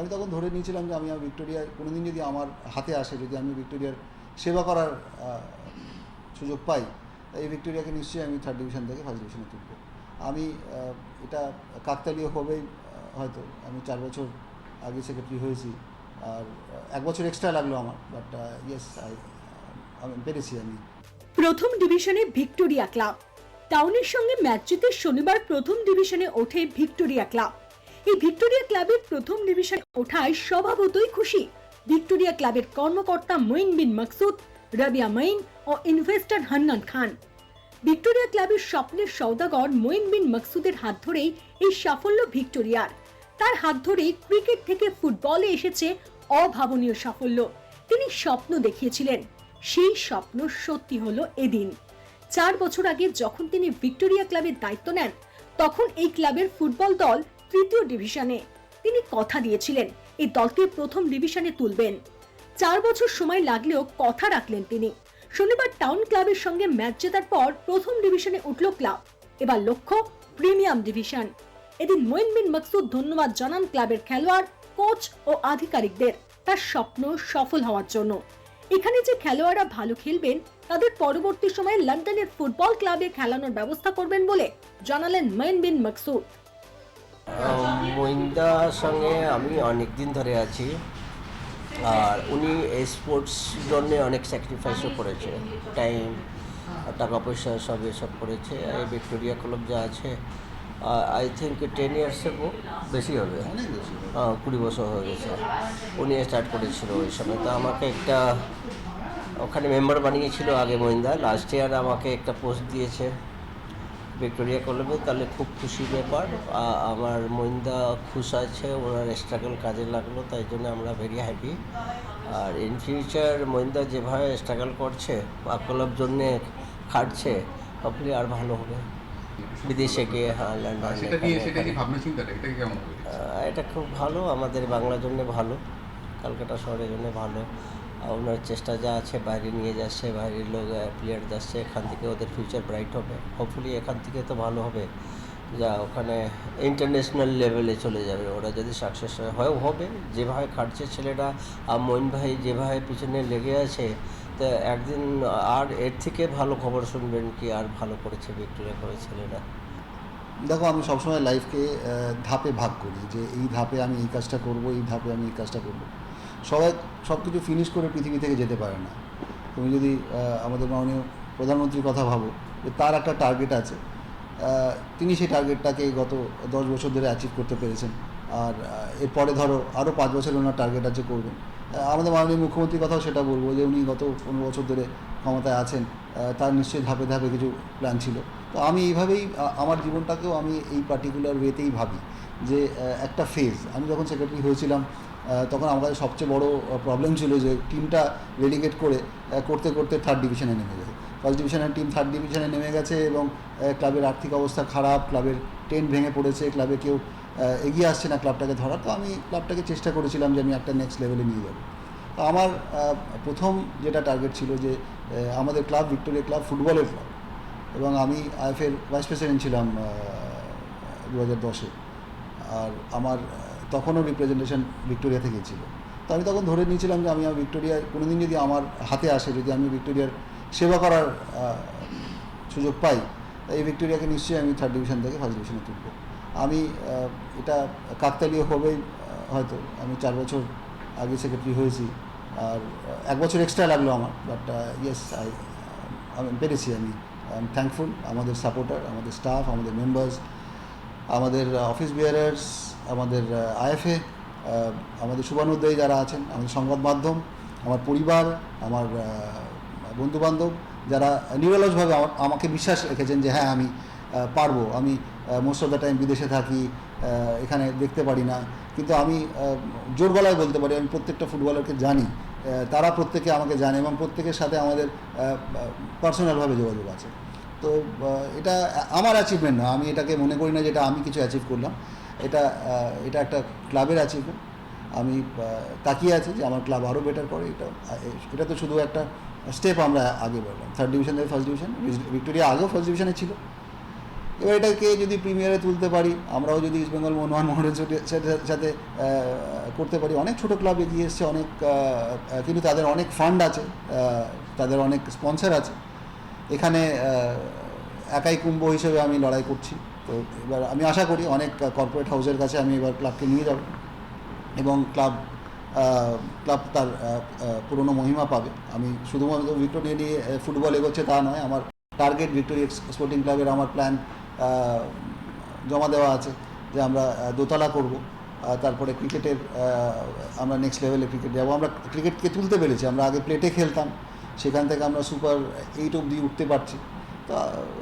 আমি তখন ধরে নিয়েছিলাম যে আমি আর ভিক্টোরিয়ার কোনোদিন যদি আমার হাতে আসে, যদি আমি ভিক্টোরিয়ার সেবা করার সুযোগ পাই, এই ভিক্টোরিয়াকে নিশ্চয়ই আমি থার্ড ডিভিশন থেকে ফার্স্ট ডিভিশনে তুলব। আমি এটা কাকতালীয় হবেই হয়তো। আমি চার বছর আগে সেক্রেটারি হয়েছি, আর এক বছর এক্সট্রা লাগল আমার বাট ইয়েস আই আমি পেরেছি আমি। প্রথম ডিভিশনে ভিক্টোরিয়া ক্লাব টাউনের সঙ্গে ম্যাচ জিতে শনিবার প্রথম ডিভিশনে ওঠে ভিক্টোরিয়া ক্লাব এই ভিক্টোরিয়া ক্লাবের প্রথম ডিভিশনে ওঠায় স্বভাবতই খুশি। ভিক্টোরিয়া ক্লাবের কর্মকর্তা মঈন বিন মকসুদ, রাবিয়া মঈন ও ইনভেস্টর হান্নান খান। ভিক্টোরিয়া ক্লাবের স্বপ্নের সৌদাগর মঈন বিন মকসুদের হাত ধরেই এই সাফল্য ভিক্টোরিয়ার। তার হাত ধরেই ক্রিকেট থেকে ফুটবলে এসেছে অভাবনীয় সাফল্য। তিনি স্বপ্ন দেখিয়েছিলেন। সেই স্বপ্ন সত্যি হলো এদিন। চার বছর আগে যখন তিনি ভিক্টোরিয়া ক্লাবের দায়িত্ব নেন, তখন এই ক্লাবের ফুটবল দল তৃতীয় ডিভিশনে তিনি কথা দিয়েছিলেন, এই দলকে প্রথম ডিভিশনে তুলবেন। চার বছর সময় লাগলেও কথা রাখলেন তিনি। শনিবার টাউন ক্লাবের সঙ্গে ম্যাচ জেতার পর প্রথম ডিভিশনে উঠল ক্লাব এবার লক্ষ্য প্রিমিয়াম ডিভিশন এদিন মঈন বিন মকসুদ ধন্যবাদ জানান ক্লাবের খেলোয়াড় কোচ ও আধিকারিকদের। তার স্বপ্ন সফল হওয়ার জন্য। এখানে যে খেলোয়াড়রা ভালো খেলবেন, তাদের পরবর্তী সময়ে লন্ডনের ফুটবল ক্লাবে খেলানোর ব্যবস্থা করবেন বলে জানালেন মঈন বিন মকসুদ। মহিন্দার সঙ্গে আমি অনেক দিন ধরে আছি। আর উনি স্পোর্টস জন্যে অনেক স্যাক্রিফাইসও করেছে। টাইম টাকা পয়সা সব এসব করেছে। এই ভিক্টোরিয়া ক্লাব যা আছে আই থিঙ্ক টেন ইয়ার্সের বেশি হবে। হ্যাঁ কুড়ি বছর হয়ে গেছে। উনি স্টার্ট করেছিল ওই সময়। তো আমাকে একটা, ওখানে মেম্বার বানিয়েছিল আগে মহিন্দা লাস্ট ইয়ার আমাকে একটা পোস্ট দিয়েছে। ভিক্টোরিয়া কলেজে তাহলে খুব খুশি ব্যাপার। আমার মহিন্দা খুশ আছে ওনার স্ট্রাগল কাজে লাগল তাই জন্য আমরা ভেরি হ্যাপি আর ইন ফিউচার মহিন্দা যেভাবে স্ট্রাগল করছে ক্লাব জন্যে খাটছে হপলি আর ভালো হবে। বিদেশে গিয়ে হ্যাঁ লন্ডন এটা খুব ভালো আমাদের বাংলার জন্য ভালো কলকাতা শহরের জন্য ভালো। ওনার চেষ্টা যা আছে, বাইরে নিয়ে যাচ্ছে, বাইরের লোক প্লেয়ার যাচ্ছে, এখান থেকে ওদের ফিউচার ব্রাইট হবে। হোপফুলি এখান থেকে তো ভালো হবে। যা ওখানে ইন্টারন্যাশনাল লেভেলে চলে যাবে। ওরা যদি সাকসেস হয়ও হবে। যেভাবে খাটছে ছেলেরা আর মইন ভাই যেভাবে পিছনে লেগে আছে, তো একদিন আর এর থেকে ভালো খবর শুনবেন কি আর ভালো করেছে ভিক্টোরিয়া করে ছেলেরা দেখো, আমি সবসময় লাইফকে ধাপে ভাগ করি যে এই ধাপে আমি এই কাজটা করব, এই ধাপে আমি এই কাজটা করব। সবাই সব কিছু ফিনিশ করে পৃথিবী থেকে যেতে পারে না। তুমি যদি আমাদের মাননীয় প্রধানমন্ত্রীর কথা ভাবো যে তার একটা টার্গেট আছে তিনি সেই টার্গেটটাকে গত দশ বছর ধরে অ্যাচিভ করতে পেরেছেন। আর এরপরে ধরো আরও পাঁচ বছর ওনার টার্গেট আছে করবেন আমাদের মাননীয় মুখ্যমন্ত্রীর কথাও সেটা বলব যে উনি গত পনেরো বছর ধরে ক্ষমতায় আছেন তার নিশ্চয়ই ধাপে ধাপে কিছু প্ল্যান ছিল। তো আমি এইভাবেই আমার জীবনটাকেও আমি এই পার্টিকুলার ওয়েতেই ভাবি যে একটা ফেজ আমি যখন সেক্রেটারি হয়েছিলাম তখন কাছে সবচেয়ে বড় প্রবলেম ছিল যে টিমটা রেডিকেট করে করতে করতে থার্ড ডিভিশনে নেমে যায় ফার্স্ট ডিভিশনের টিম থার্ড ডিভিশনে নেমে গেছে এবং ক্লাবের আর্থিক অবস্থা খারাপ ক্লাবের টেন্ট ভেঙে পড়েছে ক্লাবে কেউ এগিয়ে আসছে না ক্লাবটাকে ধরা তো আমি ক্লাবটাকে চেষ্টা করেছিলাম যে আমি একটা নেক্সট লেভেলে নিয়ে যাব। তো আমার প্রথম যেটা টার্গেট ছিল যে আমাদের ক্লাব ভিক্টোরিয়া ক্লাব ফুটবলের ক্লাব এবং আমি আইএফের ভাইস প্রেসিডেন্ট ছিলাম দু হাজার দশে। আর আমার তখনও রিপ্রেজেন্টেশন ভিক্টোরিয়া থেকে ছিল। তো আমি তখন ধরে নিয়েছিলাম যে আমি আর ভিক্টোরিয়ার কোনোদিন যদি আমার হাতে আসে, যদি আমি ভিক্টোরিয়ার সেবা করার সুযোগ পাই এই ভিক্টোরিয়াকে নিশ্চয়ই আমি থার্ড ডিভিশন থেকে ফার্স্ট ডিভিশনে তুলব। আমি এটা কাকতালীয় হবেই হয়তো। আমি চার বছর আগে সেক্রেটারি হয়েছি, আর এক বছর এক্সট্রা লাগল আমার বাট ইয়েস আই আমি পেরেছি আমি। আই এম থ্যাঙ্কফুল আমাদের সাপোর্টার আমাদের স্টাফ আমাদের মেম্বার্স আমাদের অফিস বিয়ারার্স আমাদের আইএফএ আমাদের শুভানুদ্দয়ী যারা আছেন, আমাদের সংবাদ মাধ্যম, আমার পরিবার, আমার বন্ধুবান্ধব, যারা নিরলসভাবে আমাকে বিশ্বাস রেখেছেন যে হ্যাঁ আমি পারব। আমি মোস্ট অফ দ্য টাইম বিদেশে থাকি এখানে দেখতে পারি না। কিন্তু আমি জোর গলায় বলতে পারি, আমি প্রত্যেকটা ফুটবলারকে জানি। তারা প্রত্যেকে আমাকে জানে এবং প্রত্যেকের সাথে আমাদের পার্সোনালভাবে যোগাযোগ আছে। তো এটা আমার অ্যাচিভমেন্ট না। আমি এটাকে মনে করি না যে এটা আমি কিছু অ্যাচিভ করলাম। এটা এটা একটা ক্লাবের অ্যাচিভমেন্ট আমি তাকিয়ে আছি যে আমার ক্লাব আরও বেটার করে। এটা এটা তো শুধু একটা স্টেপ আমরা আগে বাড়লাম থার্ড ডিভিশন থেকে ফার্স্ট ডিভিশন ভিক্টোরিয়া আগেও ফার্স্ট ডিভিশনে ছিল। এবার এটাকে যদি প্রিমিয়ারে তুলতে পারি, আমরাও যদি ইস্টবেঙ্গল মোহনবাগান মোহনের সাথে- করতে পারি। অনেক ছোট ক্লাব এগিয়ে এসছে, অনেক কিন্তু তাদের অনেক ফান্ড আছে তাদের অনেক স্পন্সর আছে। এখানে একাই কুম্ভ হিসেবে আমি লড়াই করছি। তো এবার আমি আশা করি অনেক কর্পোরেট হাউসের কাছে আমি এবার ক্লাবকে নিয়ে যাব এবং ক্লাব ক্লাব তার পুরনো মহিমা পাবে। আমি শুধুমাত্র ভিক্টোরিয়া নিয়ে ফুটবল এগোচ্ছে তা নয়, আমার টার্গেট ভিক্টোরিয়া স্পোর্টিং ক্লাবের আমার প্ল্যান জমা দেওয়া আছে যে আমরা দোতলা করব। তারপরে ক্রিকেটের আমরা নেক্সট লেভেলে ক্রিকেট যাব আমরা ক্রিকেটকে তুলতে পেরেছি, আমরা আগে প্লেটে খেলতাম, সেখান থেকে আমরা সুপার এইট অবধি উঠতে পারছি। তো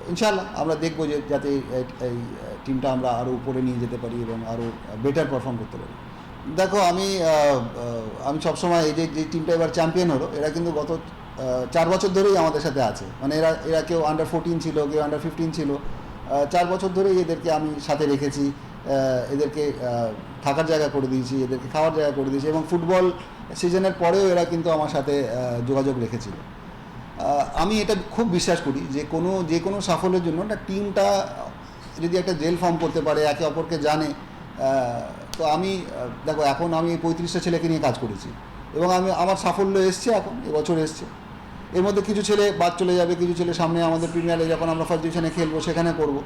ইনশাল্লাহ আমরা দেখব যে যাতে এই- টিমটা আমরা আরও উপরে নিয়ে যেতে পারি এবং আরও বেটার পারফর্ম করতে পারি। দেখো, আমি আমি সবসময় এই যে যে টিমটা এবার চ্যাম্পিয়ন হলো, এরা কিন্তু গত চার বছর ধরেই আমাদের সাথে আছে। মানে এরা এরা কেউ আন্ডার ফোরটিন ছিল, কেউ আন্ডার ফিফটিন ছিল। চার বছর ধরেই এদেরকে আমি সাথে রেখেছি। এদেরকে থাকার জায়গা করে দিয়েছি, এদেরকে খাওয়ার জায়গা করে দিয়েছি এবং ফুটবল সিজনের পরেও এরা কিন্তু আমার সাথে যোগাযোগ রেখেছিল। আমি এটা খুব বিশ্বাস করি যে কোনো যে কোনো সাফল্যের জন্য একটা টিমটা যদি একটা জেল ফর্ম করতে পারে, একে অপরকে জানে তো আমি, দেখো এখন আমি পঁয়ত্রিশটা ছেলেকে নিয়ে কাজ করেছি এবং আমি, আমার সাফল্য এসছে এখন, এবছর এসছে। এর মধ্যে কিছু ছেলে বাদ চলে যাবে, কিছু ছেলে সামনে আমাদের প্রিমিয়ারে যখন আমরা ফার্স্ট ডিভিশনে খেলব, সেখানে করব।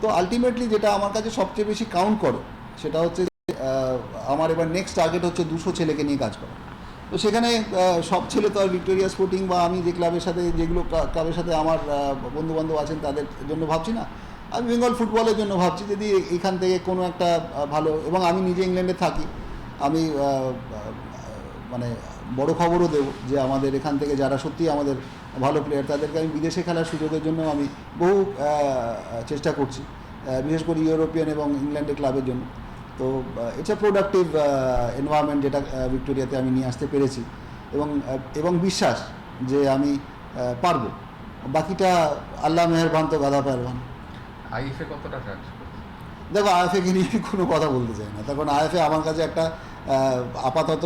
তো আলটিমেটলি যেটা আমার কাছে সবচেয়ে বেশি কাউন্ট করে, সেটা হচ্ছে আমার এবার নেক্সট টার্গেট হচ্ছে দুশো ছেলেকে নিয়ে কাজ করা। তো সেখানে সব ছেলে তো আর ভিক্টোরিয়া স্পোর্টিং বা আমি যে ক্লাবের সাথে, যেগুলো ক্লাবের সাথে আমার বন্ধু বান্ধব আছেন তাদের জন্য ভাবছি না। আমি বেঙ্গল ফুটবলের জন্য ভাবছি যদি এখান থেকে কোনো একটা ভালো, এবং আমি নিজে ইংল্যান্ডে থাকি, আমি মানে বড় খবরও দেবো যে আমাদের এখান থেকে যারা সত্যি আমাদের ভালো প্লেয়ার তাদেরকে আমি বিদেশে খেলার সুযোগের জন্য আমি বহু চেষ্টা করছি বিশেষ করে ইউরোপিয়ান এবং ইংল্যান্ডের ক্লাবের জন্য। তো ইটস এ প্রোডাক্টিভ এনভায়রনমেন্ট যেটা ভিক্টোরিয়াতে আমি নিয়ে আসতে পেরেছি। এবং এবং বিশ্বাস যে আমি পারব। বাকিটা আল্লাহ মেহরবান তো গাদা পেহরবান আইএফএ কতটা দেখো আইএফএকে নিয়ে কোনো কথা বলতে চাই না। তখন আইএফএ আমার কাছে একটা আপাতত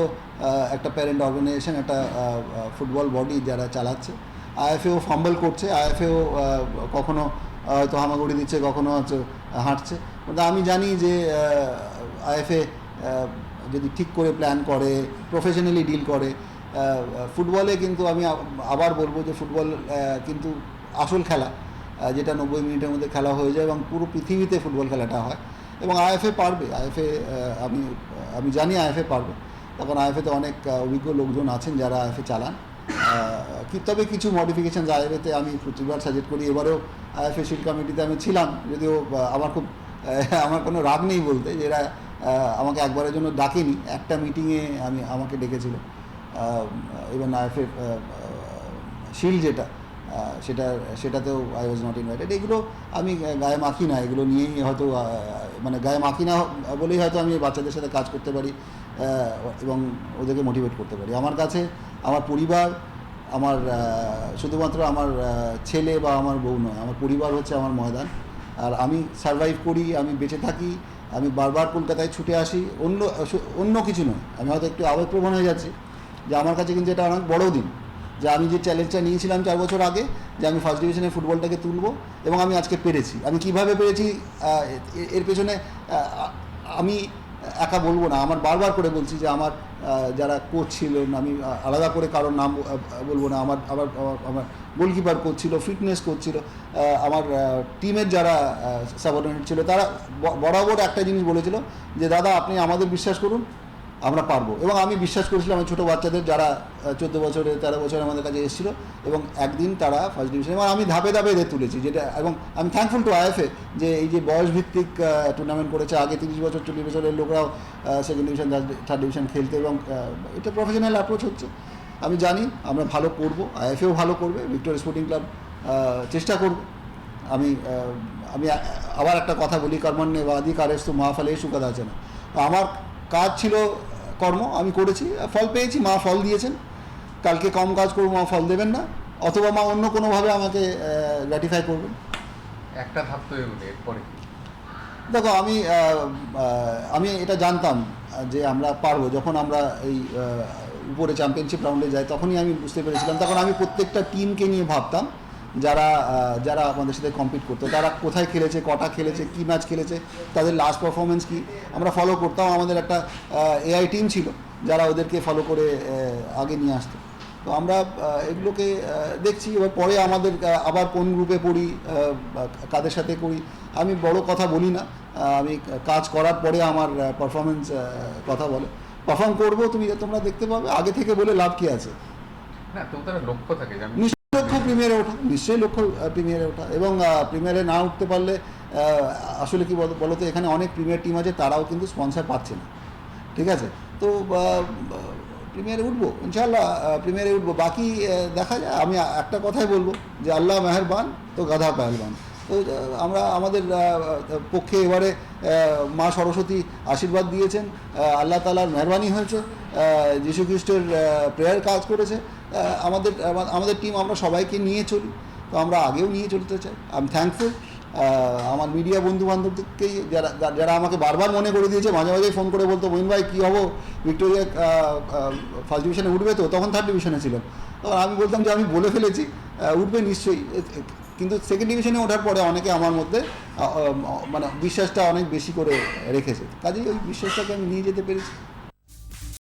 একটা প্যারেন্ট অর্গানাইজেশন একটা ফুটবল বডি যারা চালাচ্ছে। আইএফএও ফাম্বল করছে। আইএফএও কখনো হয়তো হামাগুড়ি দিচ্ছে, কখনো হচ্ছে হাঁটছে। কিন্তু আমি জানি যে আইএফএ যদি ঠিক করে প্ল্যান করে প্রফেশনালি ডিল করে ফুটবলে কিন্তু আমি আবার বলব যে ফুটবল কিন্তু আসল খেলা যেটা নব্বই মিনিটের মধ্যে খেলা হয়ে যায় এবং পুরো পৃথিবীতে ফুটবল খেলাটা হয়। এবং আইএফএ পারবে, আইএফএ আমি আমি জানি আইএফএ পারবে। তখন আইএফএতে অনেক অভিজ্ঞ লোকজন আছেন যারা আইএফএ চালান। তবে কিছু মডিফিকেশন আইএফএতে আমি প্রতিবার সাজেস্ট করি। এবারেও আইএফএ শিল কমিটিতে আমি ছিলাম, যদিও আমার খুব আমার কোনো রাগ নেই বলতে। যে এরা আমাকে একবারের জন্য ডাকেনি। একটা মিটিংয়ে আমি, আমাকে ডেকেছিল। ইভেন আইএফএ শিল যেটা সেটা, সেটাতেও আই ওয়াজ নট ইনভাইটেড এগুলো আমি গায়ে মাখি না। এগুলো নিয়েই হয়তো মানে গায়ে মাখি না বলেই হয়তো আমি বাচ্চাদের সাথে কাজ করতে পারি এবং ওদেরকে মোটিভেট করতে পারি। আমার কাছে আমার পরিবার, আমার শুধুমাত্র আমার ছেলে বা আমার বউ নয়, আমার পরিবার হচ্ছে আমার ময়দান। আর আমি সারভাইভ করি, আমি বেঁচে থাকি, আমি বারবার কলকাতায় ছুটে আসি, অন্য অন্য কিছু নয়। আমি হয়তো একটু আবেগপ্রবণ হয়ে যাচ্ছি যে আমার কাছে কিন্তু এটা অনেক বড় দিন। যে আমি যে চ্যালেঞ্জটা নিয়েছিলাম চার বছর আগে, যে আমি ফার্স্ট ডিভিশনে ফুটবলটাকে তুলবো এবং আমি আজকে পেরেছি। আমি কীভাবে পেরেছি এর পেছনে আমি একা বলব না, আমার বারবার করে বলছি যে আমার যারা কোচ ছিলেন আমি আলাদা করে কারোর নাম বলব না, আমার আবার আমার- গোলকিপার কোচ ছিল ফিটনেস কোচ ছিল আমার টিমের যারা সাবঅর্ডিনেট ছিল, তারা বরাবর একটা জিনিস বলেছিল যে, দাদা, আপনি আমাদের বিশ্বাস করুন আমরা পারব। এবং আমি বিশ্বাস করেছিলাম, আমার ছোটো বাচ্চাদের যারা চোদ্দ বছরে তেরো বছরে আমাদের কাছে এসেছিল, এবং একদিন তারা ফার্স্ট ডিভিশন এবং আমি ধাপে ধাপে এদের তুলেছি, যেটা, এবং আমি থ্যাঙ্কফুল টু আইএফএ যে এই যে বয়স ভিত্তিক টুর্নামেন্ট করেছে, আগে তিরিশ বছর, চল্লিশ বছরের লোকরাও সেকেন্ড ডিভিশন থার্ড ডিভিশন খেলতে, এবং এটা প্রফেশনাল অ্যাপ্রোচ হচ্ছে। আমি জানি আমরা ভালো করব আইএফএও ভালো করবে ভিক্টোরিয়া স্পোর্টিং ক্লাব চেষ্টা করবে। আমি আমি আবার একটা কথা বলি, কর্মণ্যে বাদি কারেস তো মা ফলে সুখাদ আছে না। আমার কাজ ছিল কর্ম আমি করেছি ফল পেয়েছি মা ফল দিয়েছেন। কালকে কম কাজ করব মা ফল দেবেন না। অথবা মা অন্য কোনোভাবে আমাকে গ্র্যাটিফাই করবেন। একটা ধাপ তো এরপরে দেখো আমি আমি এটা জানতাম যে আমরা পারব। যখন আমরা এই উপরে চ্যাম্পিয়নশিপ রাউন্ডে যাই তখনই আমি বুঝতে পেরেছিলাম। তখন আমি প্রত্যেকটা টিমকে নিয়ে ভাবতাম যারা যারা আমাদের সাথে কম্পিট করতো, তারা কোথায় খেলেছে, কটা খেলেছে, কী ম্যাচ খেলেছে, তাদের লাস্ট পারফরমেন্স কী? আমরা ফলো করতাম, আমাদের একটা এআই টিম ছিল, যারা ওদেরকে ফলো করে আগে নিয়ে আসতো। তো আমরা এগুলোকে দেখছি, এবার পরে আমাদের আবার কোন গ্রুপে পড়ি কাদের সাথে করি, আমি বড় কথা বলি না আমি কাজ করার পরে আমার পারফরমেন্স কথা বলে। পারফর্ম করব তুমি, তোমরা দেখতে পাবে, আগে থেকে বলে লাভ কী আছে? না, তো তার লক্ষ্য থাকে লক্ষ্য প্রিমিয়ারে ওঠা, নিশ্চয়ই লক্ষ্য প্রিমিয়ারে ওঠা। এবং প্রিমিয়ারে না উঠতে পারলে আসলে কি বল- বলতো, এখানে অনেক প্রিমিয়ার টিম আছে, তারাও কিন্তু স্পন্সার পাচ্ছে না। ঠিক আছে? তো প্রিমিয়ারে উঠবো? ইনশাল্লাহ প্রিমিয়ারে উঠবো। বাকি দেখা যায়, আমি একটা কথাই বলব যে আল্লাহ মেহেরবান, তো গাধা পেহলবান। তো আমরা, আমাদের পক্ষে এবারে মা সরস্বতী আশীর্বাদ দিয়েছেন। আল্লাহ তালার মেহরবানি হয়েছে। যীশু খ্রিস্টের প্রেয়ার কাজ করেছে। আমাদের আমাদের টিম আমরা সবাইকে নিয়ে চলি। তো আমরা আগেও নিয়ে চলতে চাই। আমি থ্যাঙ্কফুল আমার মিডিয়া বন্ধু বান্ধবদেরকেই যারা যারা আমাকে বারবার মনে করে দিয়েছে, মাঝে মাঝে ফোন করে বলতো মহিন ভাই, কী হব? ভিক্টোরিয়া ফার্স্ট ডিভিশনে উঠবে তো? তখন থার্ড ডিভিশনে ছিলাম। আমি বলতাম যে, আমি বলে ফেলেছি উঠবে নিশ্চয়ই। কিন্তু সেকেন্ড ডিভিশনে ওঠার পরে অনেকে আমার মধ্যে মানে বিশ্বাসটা অনেক বেশি করে রেখেছে। কাজেই ওই বিশ্বাসটাকে আমি নিয়ে যেতে পেরেছি।